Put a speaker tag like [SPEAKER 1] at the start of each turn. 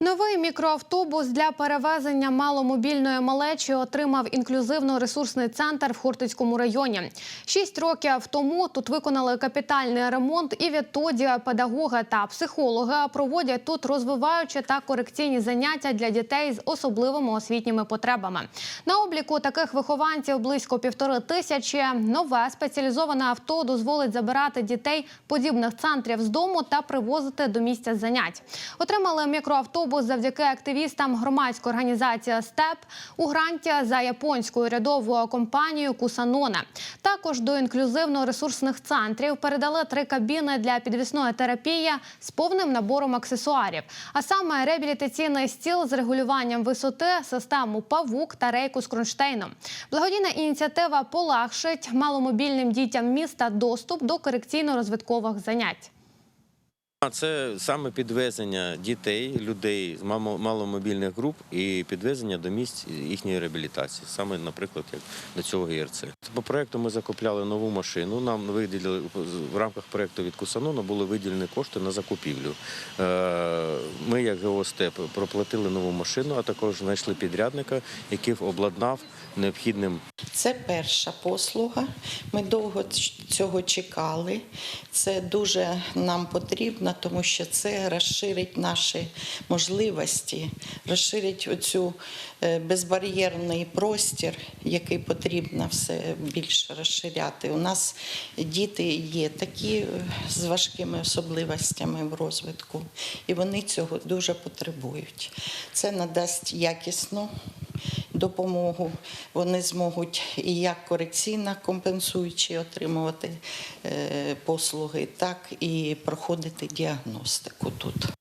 [SPEAKER 1] Новий мікроавтобус для перевезення маломобільної малечі отримав інклюзивно-ресурсний центр в Хортицькому районі. Шість років тому тут виконали капітальний ремонт, і відтоді педагоги та психологи проводять тут розвиваючі та корекційні заняття для дітей з особливими освітніми потребами. На обліку таких вихованців близько півтори тисячі. Нове спеціалізоване авто дозволить забирати дітей подібних центрів з дому та привозити до місця занять. Отримали мікроавтобус завдяки активістам громадської організації СТЕП у гранті за японською рядовою компанією Кусаноне. Також до інклюзивно-ресурсних центрів передали три кабіни для підвісної терапії з повним набором аксесуарів, а саме реабілітаційний стіл з регулюванням висоти, систему павук та рейку з кронштейном. Благодійна ініціатива полегшить маломобільним дітям міста доступ до корекційно-розвиткових занять.
[SPEAKER 2] Це саме підвезення дітей, людей з маломобільних груп і підвезення до місць їхньої реабілітації, саме, наприклад, як до цього ГРЦ. По проекту ми закупляли нову машину. Нам виділили в рамках проекту від Кусанона були виділені кошти на закупівлю. Е, Ми, як ГОСТЕП, проплатили нову машину, а також знайшли підрядника, який обладнав необхідним
[SPEAKER 3] Це перша послуга. Ми довго цього чекали. Це дуже нам потрібно, тому що це розширить наші можливості, розширить оцю е, безбар'єрний простір, який потрібно все більше розширяти. У нас діти є такі е, з важкими особливостями в розвитку, і вони цього дуже потребують. Це надасть якісну допомогу. Вони зможуть і як корекційно компенсуючі отримувати е, послуги, так і проходити діагностику тут.